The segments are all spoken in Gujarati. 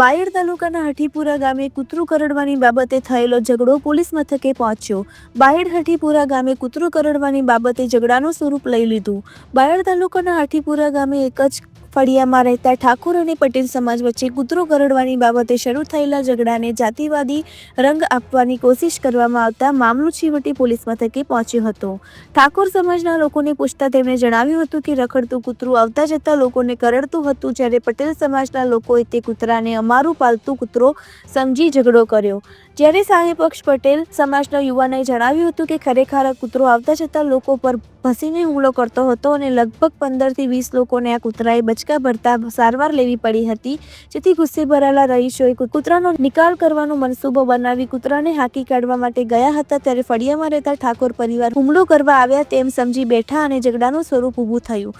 બાયડ તાલુકાના હઠીપુરા ગામે કૂતરું કરડવાની બાબતે થયેલો ઝઘડો પોલીસ મથકે પહોંચ્યો. બાયડ હઠીપુરા ગામે કૂતરું કરડવાની બાબતે ઝઘડાનું સ્વરૂપ લઈ લીધું. બાયડ તાલુકાના હઠીપુરા ગામે એક જ ફળિયામાં રહેતા ઠાકોર અને પટેલ સમાજ વચ્ચે કૂતરો કરડવાની બાબતે શરૂ થયેલા ઝઘડાને જાતિવાદી રંગ આપવાની કોશિશ કરવામાં આવતા મામલો છેવટે પોલીસ મથકે પહોંચ્યો હતો. ઠાકોર સમાજના લોકોને પૂછતા તેમણે જણાવ્યું હતું કે રખડતું કૂતરું આવતા જતા લોકોને કરડતું હતું જ્યારે પટેલ સમાજના લોકોએ તે કૂતરાને અમારું પાલતું કૂતરો સમજી ઝઘડો કર્યો. જ્યારે સાહેબ પક્ષ પટેલ સમાજના યુવાને જણાવ્યું હતું કે ખરેખર આ કૂતરો આવતા જતા લોકો પર ભસીને હુમલો કરતો હતો અને લગભગ પંદરથી વીસ લોકોને આ કૂતરાએ બચકા ભરતા સારવાર લેવી પડી હતી. જેથી ગુસ્સે ભરાયેલા રહીશોએ કૂતરાનો નિકાલ કરવાનો મનસૂબો બનાવી કૂતરાને હાંકી કાઢવા માટે ગયા હતા. ત્યારે ફળિયામાં રહેતા ઠાકોર પરિવાર હુમલો કરવા આવ્યા તેમ સમજી બેઠા અને ઝઘડાનું સ્વરૂપ ઊભું થયું.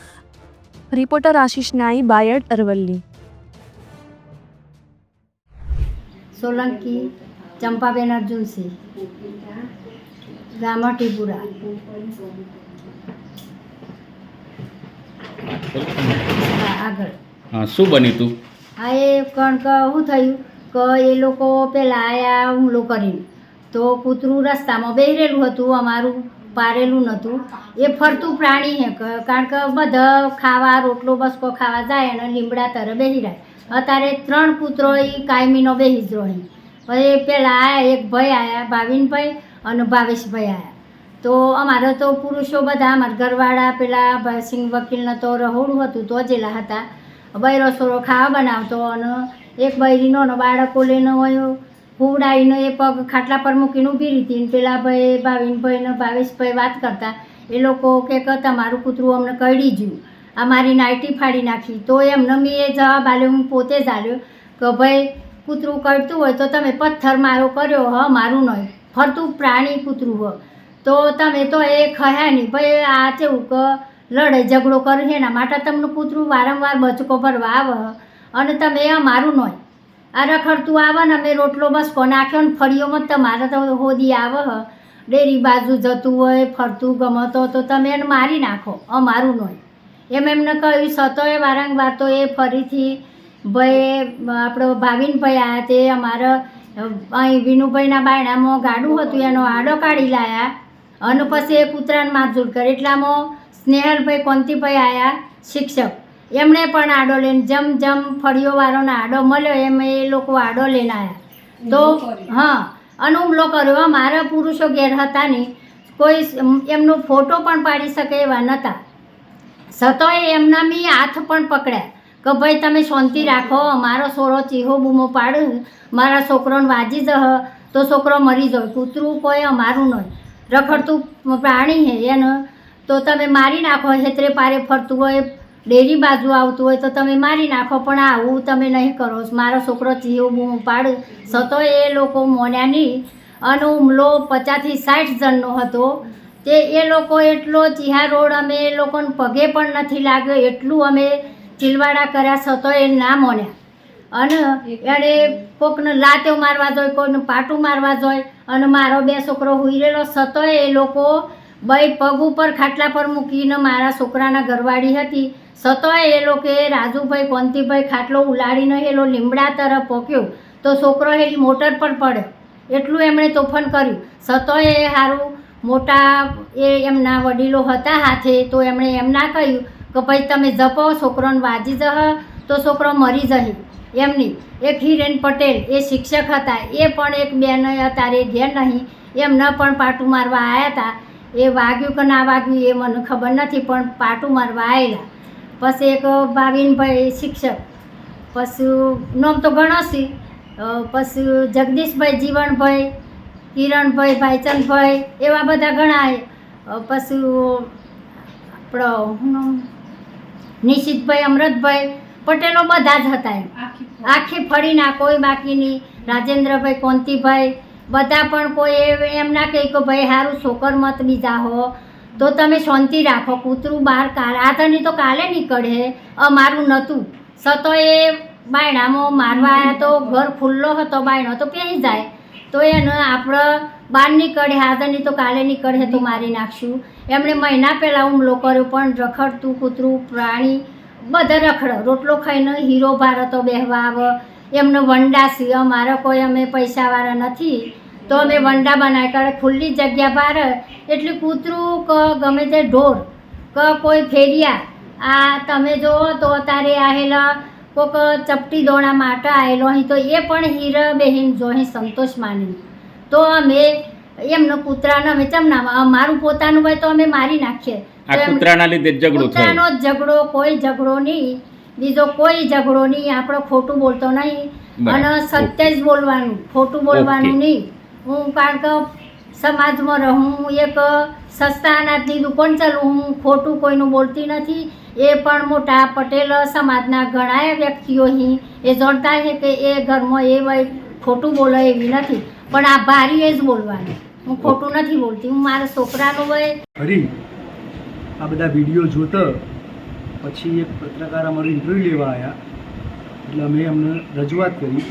રિપોર્ટર આશીષ નાઈ બાયડ અરવલ્લી. સોલંકી ચંપાબેન અર્જુનસિંહ ગામ હટીપુરા આગળ. હા શું બન્યું તું? આ એ કણ કે શું થયું? કે એ લોકો પેલા આયા હુમલો કરીને. તો કૂતરું રસ્તામાં બેહરેલું હતું અમારું પારેલું નહોતું. એ ફરતું પ્રાણી હે ક- કારણ કે બધા ખાવા રોટલો બસકો ખાવા જાય અને લીમડા તરે બેહી રહે અત્યારે ત્રણ કૂતરો એ કાયમીનો બેહી જ રહે. પછી પહેલાં આયા, એક ભાઈ આયા, ભાવિનભાઈ અને ભાવેશભાઈ આવ્યા તો અમારે તો પુરુષો બધા, અમારા ઘરવાળા, પેલા સિંહ વકીલને તો રહોડું હતું, તો જેલા હતા. બૈરો સોરો ખાવા બનાવતો અને એક બૈરીનો બાળકો લઈને હોય હુવડાવીને એ પગ ખાટલા પર મૂકીને ઊભી રીતી પેલા ભાઈ, ભાવિનભાઈ ને ભાવેશભાઈ વાત કરતા. એ લોકો કે કહેતા તમારું કૂતરું અમને કરડી આ મારી નાઇટી ફાડી નાખી. તો એમને મેં એ જવાબ આલ્યો, હું પોતે જ આવ્યો કે, ભાઈ કૂતરું કરતું હોય તો તમે પથ્થર મારો કર્યો હ, મારું નહીં. ફરતું પ્રાણી કૂતરું હ. તો તમે તો એ ખયા નહીં. ભાઈ આ કેવું કે, લડે, ઝઘડો કરે છે, એના માટે તમને કૂતરું વારંવાર બચકો ભરવા આવે અને તમે મારું નહીં. આ રખડતું આવે ને, અમે રોટલો બસકો નાખ્યો ને ફળીઓમાં તમારે તો હોદી આવે ડેરી બાજુ જતું હોય, ફરતું ગમતો તો તમે એને મારી નાખો. અમારું નહીં. એમ એમને કહ્યું, સતોએ વારંવાર તો એ ફરીથી ભાઈ આપણો ભાવિનભાઈ આવ્યા તે અમારા અહીં વિનુભાઈના બાયણામાં ગાડું હતું એનો આડો કાઢી લાયા. અને પછી એ કૂતરાને મારઝૂડ કરી. એટલામાં સ્નેહલભાઈ કોંતીભાઈ આવ્યા શિક્ષક. એમણે પણ આડો લઈને જમ જમ ફળીઓવાળાનો આડો મળ્યો એમ એ લોકો આડો લઈને આવ્યા તો હા અને હુમલો કર્યો. મારા પુરુષો ઘેર હતા નહીં. કોઈ એમનો ફોટો પણ પાડી શકે એવા નહોતા સતોએ એમના મેં હાથ પણ પકડ્યા. કે ભાઈ, તમે શાંતિ રાખો, મારો સોરો ચીહો બૂમો પાડ, મારા છોકરોને વાજી જહ, તો છોકરો મરી જાય. કૂતરું કોઈ અમારું નહીં. રખડતું પ્રાણી હે એને. તો તમે મારી નાખો હેતરે પારે ફરતું હોય, ડેરી બાજુ આવતું હોય, તો તમે મારી નાખો, પણ આવું તમે નહીં કરો. મારો છોકરો ચીહો બૂમો પાડ. સતો એ લોકો મોન્યા નહીં અને હુમલો પચાસથી સાઠ જણનો હતો. તે એ લોકો એટલો ચિહા રોડ અમે એ લોકોને પગે પણ નથી લાગ્યો. એટલું અમે ચીલવાડા કર્યા છતો એ ના મોન્યા અને એણે કોકને લાતે મારવા જોઈએ કોઈને પાટું મારવા જોઈએ અને મારો બે છોકરો હુઈરેલો છતો એ લોકો બે પગ ઉપર ખાટલા પર મૂકીને મારા છોકરાના ઘરવાળી હતી. છતોય એ લોકોએ રાજુભાઈ, કોંતીભાઈ ખાટલો ઉલાડીને એલો લીમડા તરફ પોક્યો. તો છોકરો એ મોટર પર પડ્યો એટલું એમણે તોફાન કર્યું. છતોય એ સારું મોટા એ એમના વડીલો હતા હાથે તો એમણે એમ ના કહ્યું કે ભાઈ તમે જપો, છોકરોને વાજી જહ, તો છોકરો મરી જશે એમની એક હિરેન પટેલ, એ શિક્ષક હતા. એ પણ એક બેન અત્યારે ઘેર નહીં. એમને પણ પાટું મારવા આવ્યા હતા એ વાગ્યું કે ના વાગ્યું એ મને ખબર નથી, પણ પાટું મારવા આવેલા પછી એક ભાવિનભાઈ શિક્ષક. પછી નામ તો ગણોસી પછી જગદીશભાઈ જીવણભાઈ કિરણભાઈ ભાઈચંદભાઈ, એવા બધા ઘણા પછી આપણો? નિશિતભાઈ અમૃતભાઈ પટેલો બધા જ હતા એમ. આખી ફળીના કોઈ બાકી નહીં. રાજેન્દ્રભાઈ કોંતીભાઈ બધા પણ કોઈ એમ ના કહે કે ભાઈ સારું છોકર મત બીજા હો. તો તમે શાંતિ રાખો કૂતરું બહાર કાલે આ તની તો કાલે નીકળે. અમારું નહોતું સતો એ બાયણામાં મારવા આવ્યા તો ઘર ખુલ્લો હતો બાયણો તો પહેરી જાય. તો એને આપણે બહાર નીકળે હાજરની તો કાલે નીકળે તો મારી નાખશું. એમણે મહિના પહેલાં હુમલો કર્યો પણ રખડતું કૂતરું, પ્રાણી, બધા રખડ. રોટલો ખાઈને હીરો ભારતો બેહવા આવે. એમને વંડા છે અમારે કોઈ અમે પૈસાવાળા નથી. તો અમે વંડા બનાવી કરે ખુલ્લી જગ્યા બહાર એટલે કૂતરું ક ગમે તે ઢોર, ક કોઈ ફેરિયા. આ તમે જો તો તારે આવેલા કોક ચપટી દોણા માટે આવેલો. અહીં તો એ પણ હીર બહેન જો અહીં સંતોષ માની તો અમે એમનો કૂતરાનો અમે ચમના મારું પોતાનું હોય તો અમે મારી નાખીએ. આ કૂતરાના લીધે જ ઝઘડો કૂતરાનો ઝઘડો કોઈ ઝઘડો નહીં. બીજો કોઈ ઝઘડો નહીં. આપણો ખોટું બોલતો નહીં. અને સત્ય જ બોલવાનું ખોટું બોલવાનું નહીં. હું કારણ કે સમાજમાં રહું હું એક સસ્તા અનાજની દુકાન ચાલું હું ખોટું કોઈનું બોલતી નથી. એ પણ મોટા પટેલ સમાજના ઘણા વ્યક્તિઓ અહીં એ જાણતા છે કે એ ઘરમાં એ ખોટું બોલે એવી નથી. પણ આ ભારી એ જ બોલવાનું. હું ખોટું નથી બોલતી, હું મારા છોકરાનો વય હરી, આ બધા વીડિયો જોતા પછી એક પત્રકાર અમારું ઇન્ટરવ્યૂ લેવા આવ્યા એટલે અમે એમને રજૂઆત કરી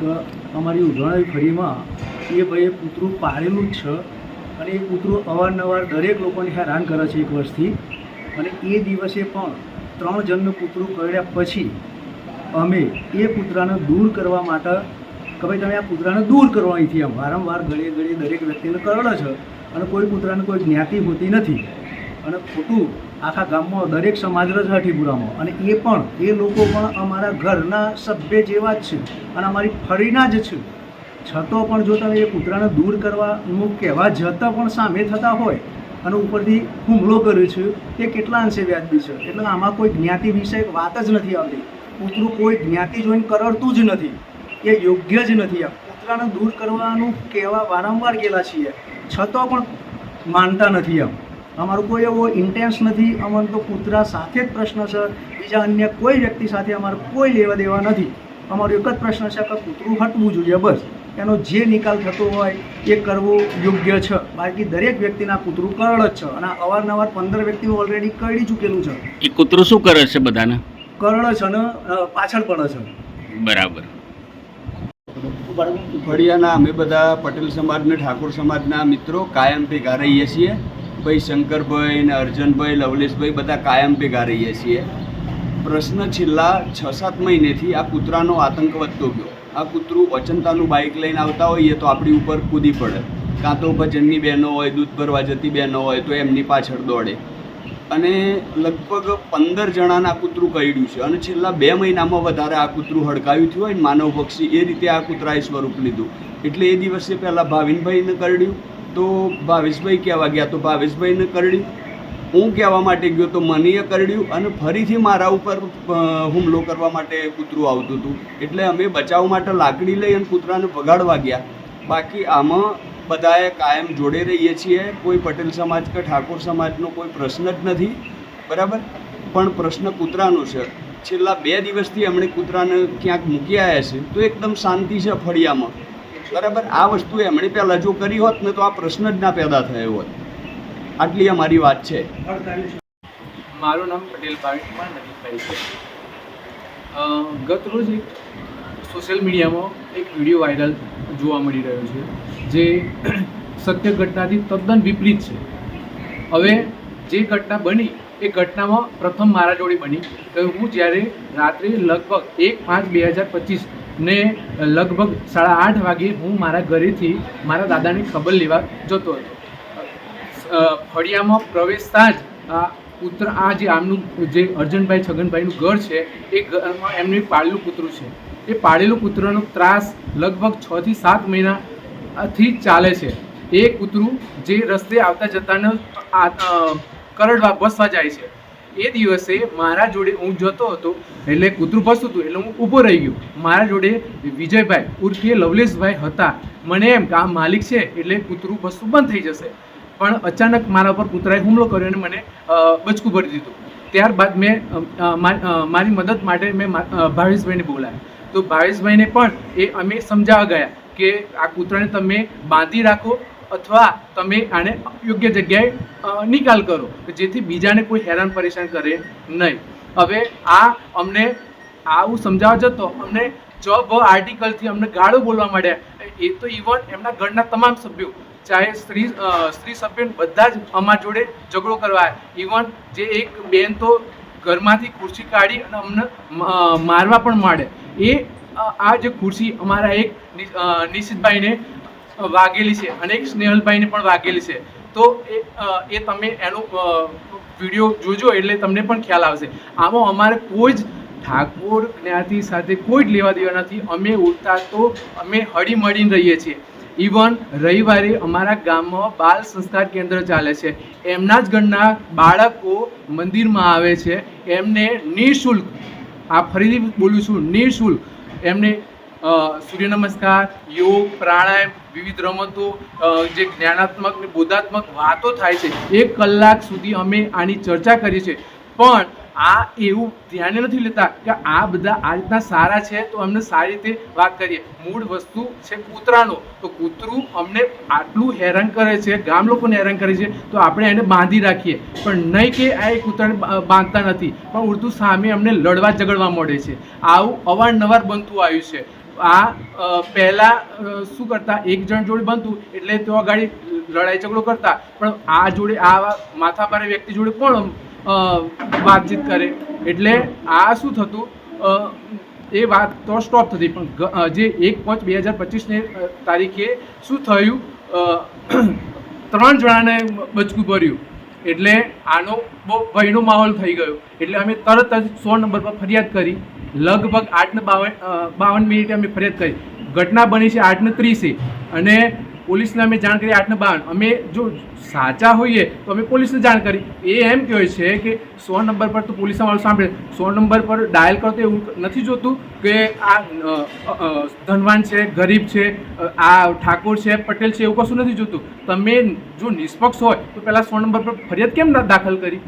કે અમારી ઉઘરાણી ફરીમાં એ ભાઈએ કૂતરું પાળેલું જ છે અને એ કૂતરું અવારનવાર દરેક લોકોને હેરાન કરે છે એક વર્ષથી. અને એ દિવસે પણ ત્રણ જણનું કૂતરું કરડ્યા પછી અમે એ કૂતરાને દૂર કરવા માટે કે ભાઈ તમે આ કૂતરાને દૂર કરો અહીંથી વારંવાર ગળે ગળે દરેક વ્યક્તિને કરડે છે અને કોઈ કૂતરાને કોઈ જ્ઞાતિ હોતી નથી. અને ખોટું આખા ગામમાં, દરેક સમાજ જ હઠીપુરામાં અને એ પણ, એ લોકો પણ અમારા ઘરના સભ્ય જેવા જ છે. અને અમારી ફરીના જ છે. છતાં પણ જો તમે એ કૂતરાને દૂર કરવાનું કહેવા જતાં પણ સામે થતા હોય અને ઉપરથી હુમલો કર્યો છે, તે કેટલા અંશે વ્યાજબી છે? એટલે આમાં કોઈ જ્ઞાતિ વિષયક વાત જ નથી આવતી. કૂતરું કોઈ જ્ઞાતિ જોઈને કરડતું જ નથી. એ યોગ્ય જ નથી. આમ કૂતરાને દૂર કરવાનું કહેવા વારંવાર ગયેલા છીએ. છતાં પણ માનતા નથી આમ. અમારો કોઈ એવો ઇન્ટેન્સ નથી. અમને તો કૂતરા સાથે જ પ્રશ્ન છે. બીજા અન્ય કોઈ વ્યક્તિ સાથે અમારો કોઈ લેવા દેવા નથી. અમારો એક જ પ્રશ્ન છે કે કૂતરું હટવું જોઈએ બસ. એનો જે નિકાલ થતો હોય એ કરવો યોગ્ય છે. બાકી દરેક વ્યક્તિના કૂતરું કરડ જ છે અને અવારનવાર પંદર વ્યક્તિઓ ઓલરેડી કરડી ચૂકેલું છે. એ કૂતરું શું કરે છે બધાને? કરડ છે અને પાછળ પડે છે. બરાબર. ફળિયાના અમે બધા પટેલ સમાજને ઠાકોર સમાજના મિત્રો કાયમ ભેગા રહીએ છીએ ભાઈ શંકરભાઈ ને અર્જનભાઈ લવલેશભાઈ બધા કાયમ ભેગા રહીએ છીએ પ્રશ્ન છેલ્લા છ સાત મહિનેથી આ કૂતરાનો આતંક વધતો ગયો આ કૂતરું અચંતાનું બાઇક લઈને આવતા હોઈએ તો આપણી ઉપર કૂદી પડે કાં તો ભજનની બહેનો હોય દૂધ ભરવા જતી બહેનો હોય તો એમની પાછળ દોડે અને લગભગ પંદર જણાના કૂતરું કરડ્યું છે. અને છેલ્લા બે મહિનામાં વધારે આ કૂતરું હડકાયું થયું હોય માનવ પક્ષી, એ રીતે આ કૂતરાએ સ્વરૂપ લીધું. એટલે એ દિવસે પહેલાં ભાવિનભાઈને કરડ્યું. તો ભાવેશભાઈ કહેવા ગયા, તો ભાવેશભાઈને કરડ્યું. હું કહેવા માટે ગયો તો મનીએ કરડ્યું અને ફરીથી મારા ઉપર હુમલો કરવા માટે કૂતરું આવતું હતું. એટલે અમે બચાવ માટે લાકડી લઈ અને કૂતરાને ભગાડવા ગયા. બાકી આમાં બધાએ કાયમ જોડે રહીએ છીએ. કોઈ પટેલ સમાજ કે ઠાકોર સમાજનો કોઈ પ્રશ્ન જ નથી. બરાબર? પણ પ્રશ્ન કૂતરાનો છે. છેલ્લા બે દિવસથી એમણે કૂતરાને ક્યાંક મૂકી આવ્યા છે, તો એકદમ શાંતિ છે ફળિયામાં. બરાબર? આ વસ્તુ એમણે પહેલાં જો કરી હોત ને તો આ પ્રશ્ન જ ના પેદા થયો હોત. આટલી અમારી વાત છે. મારું નામ પટેલ ભાવિક ગત રોજ એક સોશિયલ મીડિયામાં એક વીડિયો વાયરલ જોવા મળી રહ્યો છે, જે સત્ય ઘટનાથી તદ્દન વિપરીત છે. હવે જે ઘટના બની, એ ઘટનામાં પ્રથમ મારા જોડે બની કે હું જ્યારે રાત્રે લગભગ એક પાંચ બે હજાર પચીસ ને લગભગ સાડા આઠ વાગે હું મારા ઘરેથી મારા દાદાની ખબર લેવા જતો હતો. ફળિયામાં પ્રવેશતા જ આ પુત્ર, આ જે આમનું જે અર્જનભાઈ છગનભાઈનું ઘર છે, એ ઘરમાં એમનું પાળેલું કૂતરું છે. એ પાળેલું કૂતરાનો ત્રાસ લગભગ છ થી સાત મહિનાથી ચાલે છે. એ કૂતરું જે રસ્તે આવતા જતાને કરડવા બસવા જાય છે. એ દિવસે મારા જોડે હું જતો હતો, એટલે કૂતરું ભસતું હતું, એટલે હું ઊભો રહી ગયો. મારા જોડે વિજયભાઈ, ઉર્ફે લવલેશભાઈ હતા. મને એમ કે, આ માલિક છે, એટલે કૂતરું ભસવું બંધ થઈ જશે. પણ અચાનક મારા પર કૂતરાએ હુમલો કર્યો અને મને બચકું ભરી દીધું. ત્યારબાદ મેં મારી મદદ માટે મેં ભાવેશભાઈને બોલાવ્યા. તો ભાવેશભાઈને પણ એ અમે સમજાવવા ગયા કે આ કૂતરાને તમે બાંધી રાખો અથવા તમે આને યોગ્ય જગ્યાએ નિકાલ કરો જેથી બીજાને કોઈ હેરાન પરેશાન કરે નહીં. હવે આ અમને આવું સમજાવવા જતો અમને જોબ આર્ટિકલથી અમને ગાળો બોલવા માંડ્યા. એ તો ઇવન એમના ઘરના તમામ સભ્યો, ચાહે સ્ત્રી સ્ત્રી સભ્ય બધા જ અમારા જોડે ઝઘડો કરવા ઇવન જે એક બેન તો ઘરમાંથી ખુરશી કાઢી અને અમને મારવા પણ માંડે એ આ જે ખુરશી અમારા એક નિશિતભાઈને વાગેલી છે અને એક સ્નેહલભાઈને પણ વાગેલી છે. તો એ એ તમે એનો વીડિયો જોજો એટલે તમને પણ ખ્યાલ આવશે. આમાં અમારે કોઈ જ ઠાકોર જ્ઞાતિ સાથે કોઈ જ લેવા દેવા નથી. અમે ઉડતા તો અમે હળીમળીને રહીએ છીએ. ઇવન રવિવારે અમારા ગામમાં બાલ સંસ્કાર કેન્દ્ર ચાલે છે. એમના જ ઘરના બાળકો મંદિરમાં આવે છે. એમને નિઃશુલ્ક આ ફરીથી બોલું છું, નિઃશુલ્ક. એમને સૂર્ય નમસ્કાર, યોગ, પ્રાણાયામ, વિવિધ રમતો જે જ્ઞાનાત્મક ને બોધાત્મક વાતો થાય છે, એક કલાક સુધી અમે આની ચર્ચા કરી છે પણ આ એવું ધ્યાને નથી લેતા કે આ બધા આ રીતના સારા છે, તો અમને સારી રીતે વાત કરીએ. મૂળ વસ્તુ છે કૂતરાનો. તો કૂતરું અમને આટલું હેરાન કરે છે, ગામ લોકોને હેરાન કરે છે, તો આપણે એને બાંધી રાખીએ. પણ નહીં કે આ એ કૂતરાને બાંધતા નથી. પણ ઉડતું સામે અમને લડવા ઝઘડવા મળે છે. આવું અવારનવાર બનતું આવ્યું છે. આ પહેલાં શું કરતા? એક જણ જોડે બનતું એટલે તો ગાડી લડાઈ ઝઘડો કરતા. પણ આ જોડે, આ માથાભારે વ્યક્તિ જોડે પણ વાતચીત કરે. એટલે આ શું થતું? એ વાત તો સ્ટોપ થતી. પણ જે એક પાંચ બે હજાર પચીસને તારીખે શું થયું? ત્રણ જણાને બચકું ભર્યું. એટલે આનો બહુ ભયનો માહોલ થઈ ગયો. એટલે અમે તરત જ સો નંબર પર ફરિયાદ કરી. લગભગ આઠને બાવન બાવન મિનિટે અમે ફરિયાદ કરી. ઘટના બની છે આઠને ત્રીસે. અને પોલીસને અમે જાણ કરી આઠને બાવન. અમે જો સાચા હોઈએ તો અમે પોલીસને જાણ કરી. એ એમ કહે છે કે સો નંબર પર તો પોલીસ વાળું સાંભળે. સો નંબર પર ડાયલ કરતો એવું નથી જોતું કે આ ધનવાન છે, ગરીબ છે આ ઠાકોર છે, પટેલ છે એવું કશું નથી જોતું. તમે જો નિષ્પક્ષ હોય તો પહેલાં સો નંબર પર ફરિયાદ કેમ દાખલ કરી?